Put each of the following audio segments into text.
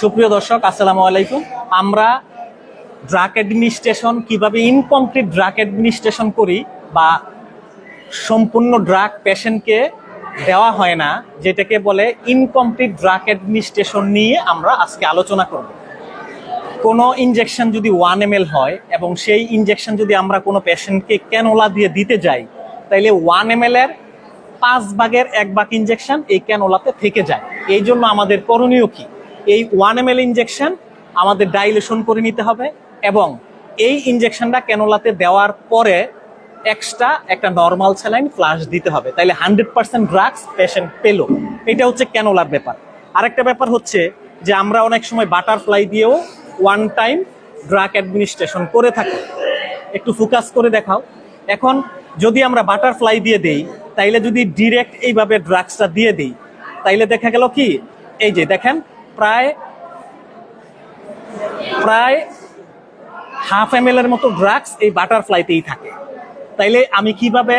সুপ্রিয় দর্শক, আসসালামু আলাইকুম। আমরা ড্রাগ অ্যাডমিনিস্ট্রেশন কীভাবে ইনকমপ্লিট ড্রাগ অ্যাডমিনিস্ট্রেশন করি বা সম্পূর্ণ ড্রাগ পেশেন্টকে দেওয়া হয় না, যেটাকে বলে ইনকমপ্লিট ড্রাগ অ্যাডমিনিস্ট্রেশন নিয়ে আমরা আজকে আলোচনা করব। কোনো ইনজেকশন যদি ওয়ান এম হয় এবং সেই ইনজেকশন যদি আমরা কোনো পেশেন্টকে ক্যানোলা দিয়ে দিতে যাই, তাইলে ওয়ান এম এর পাঁচ ভাগের এক ভাগ ইনজেকশন এই ক্যানোলাতে থেকে যায়। এই জন্য আমাদের করণীয় কি? এই ওয়ান এম এল ইনজেকশন আমাদের ডাইলেশন করে নিতে হবে এবং এই ইনজেকশনটা ক্যানোলাতে দেওয়ার পরে এক্সট্রা একটা নর্মাল স্যালাইন ফ্লাশ দিতে হবে। তাইলে হান্ড্রেড পার্সেন্ট ড্রাগস পেশেন্ট পেল। এটা হচ্ছে ক্যানোলার ব্যাপার। আরেকটা ব্যাপার হচ্ছে যে আমরা অনেক সময় বাটারফ্লাই দিয়েও ওয়ান টাইম ড্রাগ অ্যাডমিনিস্ট্রেশন করে থাকি। একটু ফোকাস করে দেখাও। এখন যদি আমরা বাটারফ্লাই দিয়ে দেই তাইলে যদি ডিরেক্ট এইভাবে ড্রাগসটা দিয়ে দিই, তাইলে দেখা গেল কি? এই যে দেখেন, প্রায় প্রায় হাফ এম এর মতো ড্রাগস এই বাটারফ্লাইতেই থাকে। তাইলে আমি কীভাবে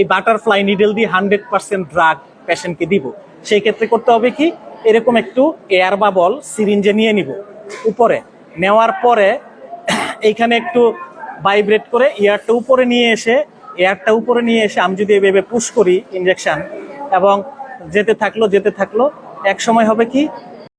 এই বাটারফ্লাই নিডেল দিয়ে হান্ড্রেড পার্সেন্ট ড্রাগ পেশেন্টকে দিব? সেই ক্ষেত্রে করতে হবে কি? এরকম একটু এয়ার বা বল সিরিঞ্জে নিয়ে নিব। উপরে নেওয়ার পরে এইখানে একটু ভাইব্রেট করে এয়ারটা উপরে নিয়ে এসে এয়ারটা উপরে নিয়ে এসে আমি যদি এভাবে পুশ করি ইঞ্জেকশান এবং যেতে থাকল যেতে থাকল, এক সময় হবে কি